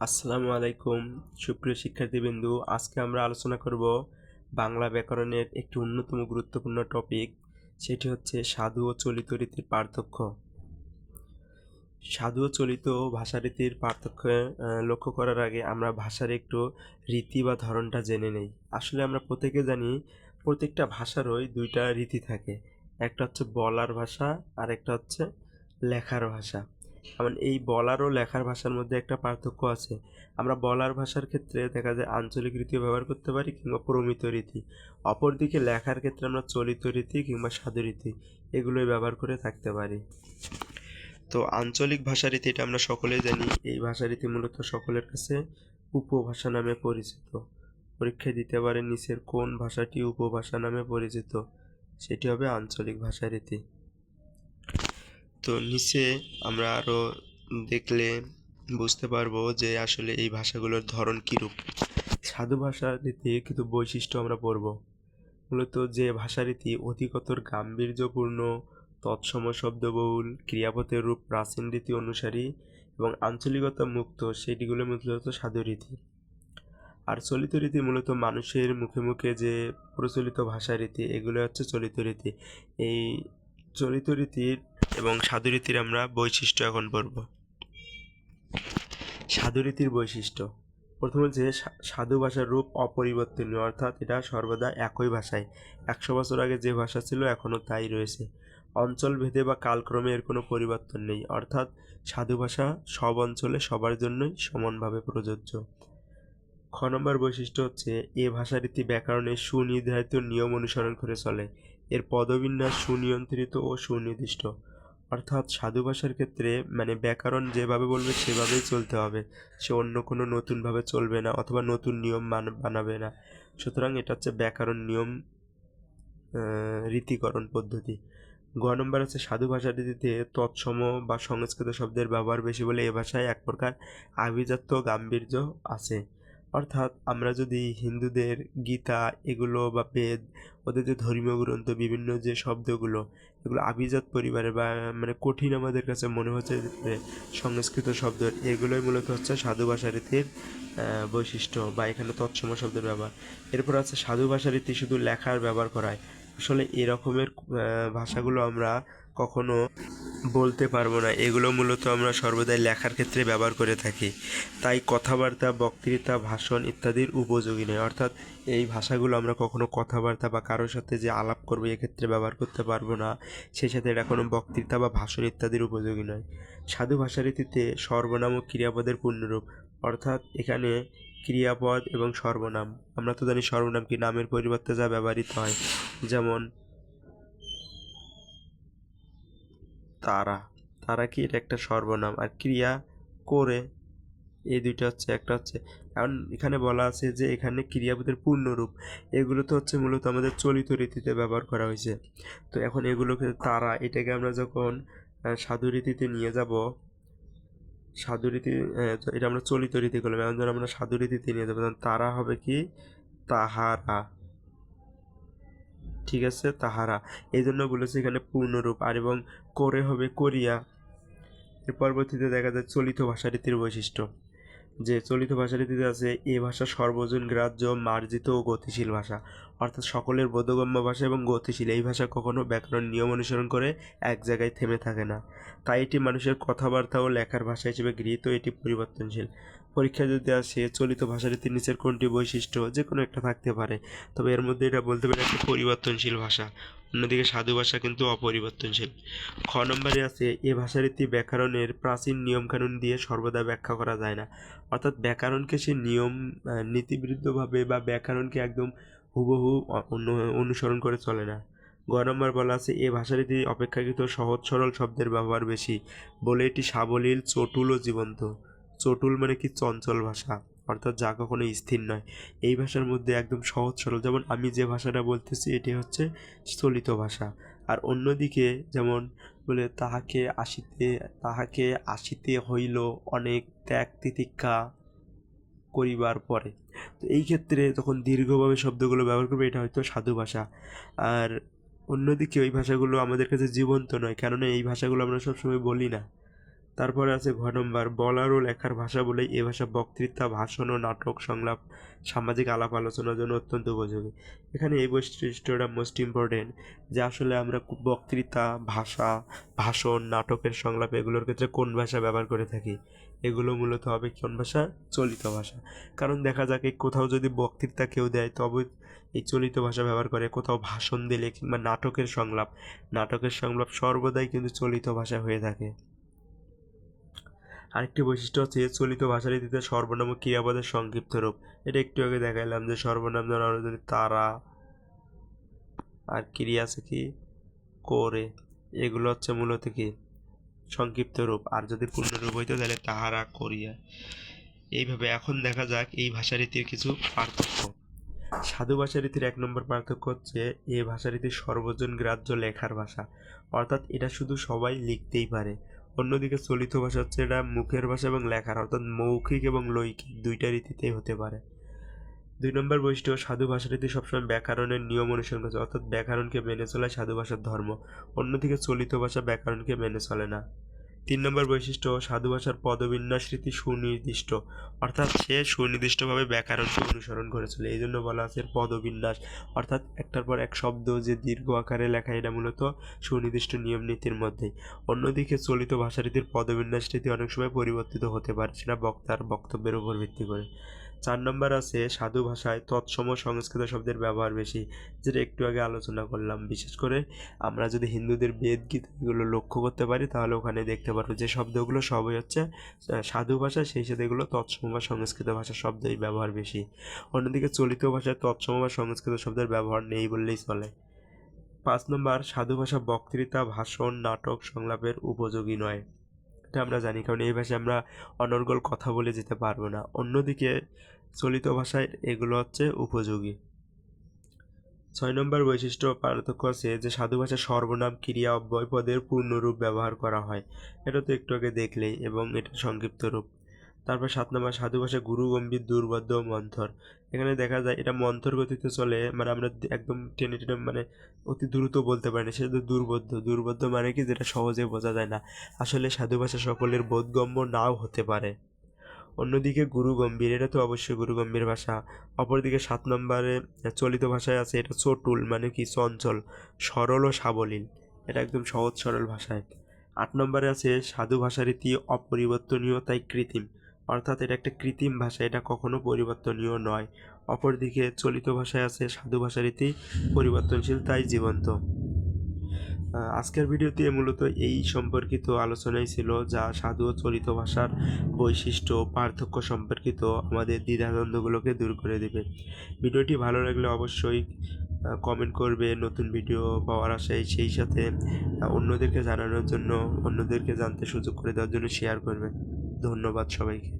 আসসালামু আলাইকুম। সুপ্রিয় শিক্ষার্থীবৃন্দু, আজকে আমরা আলোচনা করব বাংলা ব্যাকরণের একটি অন্যতম গুরুত্বপূর্ণ টপিক সেটি হচ্ছে সাধু ও চলিত রীতির পার্থক্য। সাধু ও চলিত ভাষারীতির পার্থক্য লক্ষ্য করার আগে আমরা ভাষার একটু রীতি বা ধরনটা জেনে নেই। আসলে আমরা প্রত্যেকে জানি, প্রত্যেকটা ভাষারই দুইটা রীতি থাকে। একটা হচ্ছে বলার ভাষা আর একটা হচ্ছে লেখার ভাষা। যেমন এই বলার ও লেখার ভাষার মধ্যে একটা পার্থক্য আছে। আমরা বলার ভাষার ক্ষেত্রে দেখা যায় আঞ্চলিক রীতিও ব্যবহার করতে পারি কিংবা প্রমিত রীতি। অপরদিকে লেখার ক্ষেত্রে আমরা চলিত রীতি কিংবা সাধু রীতি এগুলোই ব্যবহার করে থাকতে পারি। তো আঞ্চলিক ভাষারীতি এটা আমরা সকলেই জানি। এই ভাষারীতি মূলত সকলের কাছে উপভাষা নামে পরিচিত। পরীক্ষায় দিতে পারে নিচের কোন ভাষাটি উপভাষা নামে পরিচিত? সেটি হবে আঞ্চলিক ভাষারীতি তো নিচে আমরা আরও দেখলে বুঝতে পারব যে আসলে এই ভাষাগুলোর ধরন কীরূপ। সাধু ভাষারীতি কিন্তু বৈশিষ্ট্য আমরা পড়ব। মূলত যে ভাষারীতি অধিকতর গাম্ভীর্যপূর্ণ, তৎসম শব্দবহুল, ক্রিয়াপথের রূপ প্রাচীন রীতি অনুসারী এবং আঞ্চলিকতা মুক্ত সেটিগুলো মূলত সাধু রীতি। আর চলিত রীতি মূলত মানুষের মুখে মুখে যে প্রচলিত ভাষা রীতি এগুলো হচ্ছে চলিত রীতি। এই চলিত রীতির এবং সাধুরীতির আমরা বৈশিষ্ট্য এখন পড়ব। সাধুরীতির বৈশিষ্ট্য। প্রথম হচ্ছে সাধু ভাষার রূপ অপরিবর্তনীয়, অর্থাৎ এটা সর্বদা একই ভাষায়। একশো বছর আগে যে ভাষা ছিল, এখনও তাই রয়েছে। অঞ্চল ভেদে বা কালক্রমে এর কোনো পরিবর্তন নেই, অর্থাৎ সাধু ভাষা সব অঞ্চলে সবার জন্যই সমানভাবে প্রযোজ্য। খ নম্বর বৈশিষ্ট্য হচ্ছে, এ ভাষারীতি ব্যাকরণে সুনির্ধারিত নিয়ম অনুসরণ করে চলে। এর পদবিন্যাস সুনিয়ন্ত্রিত ও সুনির্দিষ্ট। অর্থাৎ সাধু ভাষার ক্ষেত্রে মানে ব্যাকরণ যেভাবে বলবে সেভাবেই চলতে হবে। সে অন্য কোনো নতুনভাবে চলবে না অথবা নতুন নিয়ম মান- বানাবে না। সুতরাং এটা হচ্ছে ব্যাকরণ নিয়ম রীতিকরণ পদ্ধতি। গ নম্বর হচ্ছে সাধু ভাষাটিতে তৎসম বা সংস্কৃত শব্দের ব্যবহার বেশি বলে এ ভাষায় এক প্রকার আভিজাত্য গাম্ভীর্য আছে। অর্থাৎ আমরা যদি হিন্দুদের গীতা এগুলো বা বেদ, ওদের যে ধর্মীয় গ্রন্থ, বিভিন্ন যে শব্দগুলো, এগুলো আভিজাত পরিবারে বা মানে কঠিন আমাদের কাছে মনে হচ্ছে যে সংস্কৃত শব্দ, এগুলোই মূলত হচ্ছে সাধু ভাষা রীতির বৈশিষ্ট্য বা এখানে তৎসম শব্দের ব্যবহার। এরপর আছে সাধু ভাষা রীতি শুধু লেখার ব্যবহার করায়। আসলে এরকমের ভাষাগুলো আমরা কখনো বলতে পারব না। এগুলো মূলত আমরা সর্বদাই লেখার ক্ষেত্রে ব্যবহার করে থাকি। তাই কথাবার্তা, বক্তৃতা, ভাষণ ইত্যাদির উপযোগী নয়। অর্থাৎ এই ভাষাগুলো আমরা কখনো কথাবার্তা বা কারোর সাথে যে আলাপ করব, এক্ষেত্রে ব্যবহার করতে পারব না। সেই সাথে এটা কোনো বক্তৃতা বা ভাষণ ইত্যাদির উপযোগী নয়। সাধু ভাষারীতিতে সর্বনাম ও ক্রিয়াপদের পূর্ণরূপ, অর্থাৎ এখানে ক্রিয়াপদ এবং সর্বনাম। আমরা তো জানি সর্বনাম কি নামের পরিবর্তে যা ব্যবহৃত হয়। যেমন তারা। তারা কি এটা একটা সর্বনাম? আর ক্রিয়া করে এই দুইটা হচ্ছে, একটা হচ্ছে কারণ এখানে বলা আছে যে এখানে ক্রিয়াপদের পূর্ণরূপ। এগুলো তো হচ্ছে মূলত আমাদের চলিত রীতিতে ব্যবহার করা হয়েছে। তো এখন এগুলোকে তারা, এটাকে আমরা যখন সাধু রীতিতে নিয়ে যাব, সাধু রীতি এটা আমরা চলিত রীতি করলাম। এখন যখন আমরা সাধু রীতিতে নিয়ে যাব তখন তারা হবে কি? তাহারা। ঠিক আছে, তাহারা। এই জন্য বলেছে এখানে পূর্ণরূপ। আর এবং করে হবে করিয়া। এর পরবর্তীতে দেখা যায় চলিত ভাষা ভাষারীতির বৈশিষ্ট্য। যে চলিত ভাষা ভাষারীতিতে আছে, এ ভাষা সর্বজন গ্রাহ্য, মার্জিত ও গতিশীল ভাষা। অর্থাৎ সকলের বোধগম্য ভাষা এবং গতিশীল। এই ভাষা কখনো ব্যাকরণ নিয়ম অনুসরণ করে এক জায়গায় থেমে থাকে না। তাই এটি মানুষের কথাবার্তা ও লেখার ভাষা হিসেবে গৃহীত। এটি পরিবর্তনশীল। পরীক্ষা যদি আসে চলিত ভাষারীতির নিচের কোনটি বৈশিষ্ট্য? যে কোনো একটা থাকতে পারে। তবে এর মধ্যে এটা বলতে পারে একটা পরিবর্তনশীল ভাষা। অন্যদিকে সাধু ভাষা কিন্তু অপরিবর্তনশীল। খ নম্বরে আছে এ ভাষারীতি ব্যাকরণের প্রাচীন নিয়মকানুন দিয়ে সর্বদা ব্যাখ্যা করা যায় না। অর্থাৎ ব্যাকরণকে সে নিয়ম আহ, নীতিবিরুদ্ধভাবে বা ব্যাকরণকে একদম হুবহু অনুসরণ করে চলে না। গ নম্বর বলা আছে এ ভাষারীতি অপেক্ষাকৃত সহজ সরল শব্দের ব্যবহার বেশি বলে এটি সাবলীল চটুল ও জীবন্ত। চটুল মানে কি চঞ্চল ভাষা? অর্থাৎ যা কখনো স্থির নয়। এই ভাষার মধ্যে একদম সহজ সরল। যেমন আমি যে ভাষাটা বলতেছি, এটি হচ্ছে চলিত ভাষা। আর অন্যদিকে যেমন বলে, তাহাকে আসিতে তাহাকে আসিতে হইল অনেক ত্যাগ তিতিক্ষা করিবার পরে। তো এই ক্ষেত্রে তখন দীর্ঘভাবে শব্দগুলো ব্যবহার করবে, এটা হয়তো সাধু ভাষা। আর অন্যদিকে ওই ভাষাগুলো আমাদের কাছে জীবন্ত নয়, কেননা এই ভাষাগুলো আমরা সবসময় বলি না। তারপরে আছে ঘ নম্বর বলার ও লেখার ভাষা বলেই এ ভাষা বক্তৃতা, ভাষণ ও নাটক সংলাপ, সামাজিক আলাপ আলোচনার জন্য অত্যন্ত উপযোগী। এখানে এই বৈশিষ্ট্যটা মোস্ট ইম্পর্টেন্ট যে আসলে আমরা বক্তৃতা, ভাষা, ভাষণ, নাটকের সংলাপ এগুলোর ক্ষেত্রে কোন ভাষা ব্যবহার করে থাকি? এগুলো মূলত হবে কোন ভাষা? চলিত ভাষা। কারণ দেখা যাক কোথাও যদি বক্তৃতা কেউ দেয়, তবে এই চলিত ভাষা ব্যবহার করে। কোথাও ভাষণ দিলে কিংবা নাটকের সংলাপ নাটকের সংলাপ সর্বদাই কিন্তু চলিত ভাষা হয়ে থাকে। আরেকটি বৈশিষ্ট্য হচ্ছে চলিত ভাষারীতিতে সর্বনাম ও ক্রিয়াপদের সংক্ষিপ্ত রূপ। এটা একটু আগে দেখাইলাম যে সর্বনাম ধরো যদি তারা আর ক্রিয়া আছে কি? করে। এগুলো হচ্ছে মূলত কি? সংক্ষিপ্ত রূপ। আর যদি পূর্ণরূপ হইতো তাহলে তাহারা করিয়া। এইভাবে এখন দেখা যাক এই ভাষারীতির কিছু পার্থক্য। সাধু ভাষারীতির এক নম্বর পার্থক্য হচ্ছে এ ভাষারীতির সর্বজন গ্রাহ্য লেখার ভাষা। অর্থাৎ এটা শুধু সবাই লিখতেই পারে। অন্যদিকে চলিত ভাষা হচ্ছে এটা মুখের ভাষা এবং লেখার, অর্থাৎ মৌখিক এবং লৈখিক দুইটা রীতিতেই হতে পারে। দুই নম্বর বৈশিষ্ট্য, সাধু ভাষা রীতি সবসময় ব্যাকরণের নিয়ম অনুসরণ করছে অর্থাৎ ব্যাকরণকে মেনে চলে সাধু ভাষার ধর্ম। অন্যদিকে চলিত ভাষা ব্যাকরণকে মেনে চলে না। তিন নম্বর বৈশিষ্ট্য, সাধু ভাষার পদবিন্যাস রীতি সুনির্দিষ্ট। অর্থাৎ সে সুনির্দিষ্টভাবে ব্যাকরণকে অনুসরণ করেছিল। এই জন্য বলা আছে পদবিন্যাস। অর্থাৎ একটার পর এক শব্দ যে দীর্ঘ আকারে লেখা, এটা মূলত সুনির্দিষ্ট নিয়ম নীতির মধ্যেই। অন্যদিকে চলিত ভাষারীতির পদবিন্যাস রীতি অনেক সময় পরিবর্তিত হতে পারে, সেটা বক্তার বক্তব্যের উপর ভিত্তি করে। চার নম্বর আছে সাধু ভাষায় তৎসম সংস্কৃত শব্দের ব্যবহার বেশি, যেটা একটু আগে আলোচনা করলাম। বিশেষ করে আমরা যদি হিন্দুদের বেদ গীত এগুলো লক্ষ্য করতে পারি, তাহলে ওখানে দেখতে পারব যে শব্দগুলো সবই হচ্ছে সাধু ভাষা, সেই সাথে এগুলো তৎসম বা সংস্কৃত ভাষার শব্দের ব্যবহার বেশি। অন্যদিকে চলিত ভাষায় তৎসম বা সংস্কৃত শব্দের ব্যবহার নেই বললেই চলে। পাঁচ নম্বর, সাধু ভাষা বক্তৃতা, ভাষণ, নাটক, সংলাপের উপযোগী নয়। এটা আমরা জানি, কারণ এই ভাষায় আমরা অনর্গল কথা বলে যেতে পারব না। অন্যদিকে চলিত ভাষায় এগুলো হচ্ছে উপযোগী। ছয় নম্বর বৈশিষ্ট্য পার্থক্য আছে যে সাধু ভাষায় সর্বনাম, ক্রিয়া অব্যয় পদের পূর্ণরূপ ব্যবহার করা হয়। এটা তো একটু আগে দেখলেই এবং এটা সংক্ষিপ্ত রূপ। তারপর সাত নম্বর, সাধু ভাষা গুরু, গম্ভীর দুর্বদ্ধ মন্থর। এখানে দেখা যায় এটা মন্থর গতিতে চলে মানে আমরা একদম টেনে টেনে মানে অতি দ্রুত বলতে পারি না। সেটা দুর্বোধ্য। দুর্বোধ্য মানে কি? যেটা সহজে বোঝা যায় না। আসলে সাধু ভাষা সকলের বোধগম্য নাও হতে পারে। অন্যদিকে গুরু গম্ভীর, এটা তো অবশ্যই গুরু গম্ভীর ভাষা। অপরদিকে সাত নম্বরে চলিত ভাষায় আছে, এটা চটুল মানে কি? চঞ্চল, সরল ও সাবলীল। এটা একদম সহজ, সরল ভাষায়। আট নম্বরে আছে, সাধু ভাষারীতি অপরিবর্তনীয়, তাই কৃত্রিম। অর্থাৎ এটা একটা কৃত্রিম ভাষা, এটা কখনো পরিবর্তনীয় নয়। অপরদিকে চলিত ভাষায় আছে সাধু ভাষারীতি, পরিবর্তনশীল, তাই জীবন্ত। আজকের ভিডিওতে মূলত এই সম্পর্কিত আলোচনাই ছিল, যা সাধু ও চলিত ভাষার বৈশিষ্ট্য পার্থক্য সম্পর্কিত আমাদের দ্বিধাদ্বন্দ্বগুলোকে দূর করে দেবে। ভিডিওটি ভালো লাগলে অবশ্যই কমেন্ট করবে, নতুন ভিডিও পাওয়ার আশায় সেই সাথে অন্যদেরকে জানানোর জন্য, অন্যদেরকে জানতে সুযোগ করে দেওয়ার জন্য শেয়ার করবে। ধন্যবাদ সবাইকে।